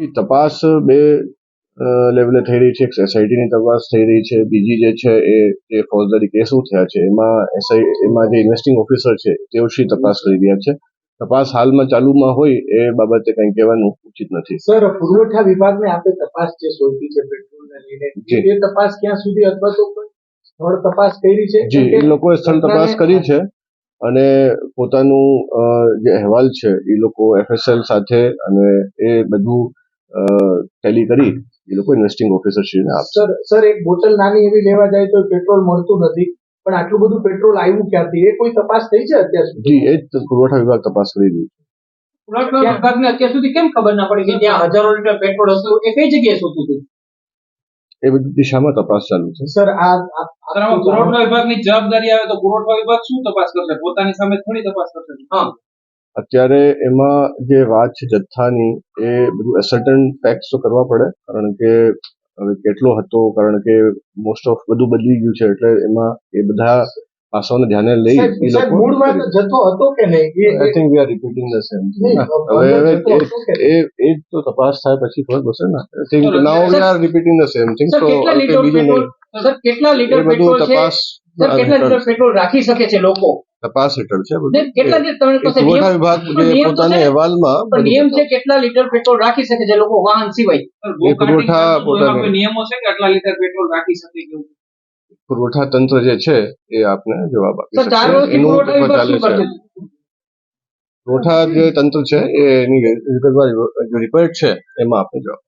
તપાસ બે લેવલે થઈ રહી છે. એક એસઆઈટીની તપાસ થઈ રહી છે. બીજી જે છે એ જે ફોજદારી કેસો થયા છે? એમાં એસઆઈ એમાં જે ઇન્વેસ્ટિંગ ઓફિસર છે તેઓ શી તપાસ કરી રહ્યા છે? તપાસ હાલમાં ચાલુમાં હોય એ બાબતે કંઈ કહેવાનું ઉચિત નથી. સર પુરવઠા વિભાગને આપણે તપાસ જે સોંપી છે પેટ્રોલને લઈને એ તપાસ ક્યાં સુધી અથવા તો સ્થળ તપાસ કરી છે? જી એ લોકોએ સ્થળ તપાસ કરી છે અને પોતાનું જે અહેવાલ છે એ લોકો એફએસએલ સાથે અને એ બધું ટેલી કરી એ લોકો ઇન્વેસ્ટિંગ ઓફિસરશ્રીને આપશે સર સર એક બોટલ નાની એવી લેવા જાય તો પેટ્રોલ મળતું નથી. પણ આટલું બધું પેટ્રોલ આવ્યું ક્યાંથી? એ કોઈ તપાસ થઈ છે અત્યાર સુધી? જી એ જ પુરવઠા વિભાગ તપાસ કરી રહ્યું છે. પુરવઠા વિભાગને અત્યાર સુધી કેમ ખબર ના પડી કે ત્યાં હજારો લીટર પેટ્રોલ હતું એ કઈ જગ્યાએ હતું? એ બધી દિશામાં તપાસ ચાલુ છે. સર આ પુરવઠા વિભાગની જવાબદારી આવે તો પુરવઠા વિભાગ શું તપાસ કરશે? પોતાની સામે થોડી તપાસ કરશે? હા. અત્યારે એમાં જે વાત છે જથ્થાની એ બધું સર્ટન ફેક્ટ્સ તો કરવા પડે કારણ કે હવે કેટલો હતો કારણ કે મોસ્ટ ઓફ બધું બદલી ગયું છે એટલે એમાં એ બધા પાસાઓને ધ્યાને લઈ એ લોકો જથ્થો હતો કે નહીં? I think we are repeating the same હવે હવે એ એ તો તપાસ થાય પછી ખબર પડશે ને. I think now we are repeating the same thing તો કેટલા લીટર બીજું નહીં. સર કેટલા લીટર પેટ્રોલ છે? તપાસ સર કેટલા લીટર પેટ્રોલ રાખી શકે છે લોકો? તપાસ હેઠળ છે ને બધું કેટલા લીટર તમે એ પાસે પુરવઠા વિભાગ જે પોતાના અહેવાલમાં નિયમ છે કેટલા લીટર પેટ્રોલ રાખી શકે છે લોકો વાહન સિવાય પુરવઠા પોતાની- નિયમો છે કે આટલા લીટર પેટ્રોલ રાખી શકે કે એવું? પુરવઠા તંત્ર જે છે એ આપને જવાબ આપી શકશે એનું પુરવઠા ચાલે છે પુરવઠા જે તંત્ર છે એની જે રિપોર્ટ છે એમાં આપણે જવાબ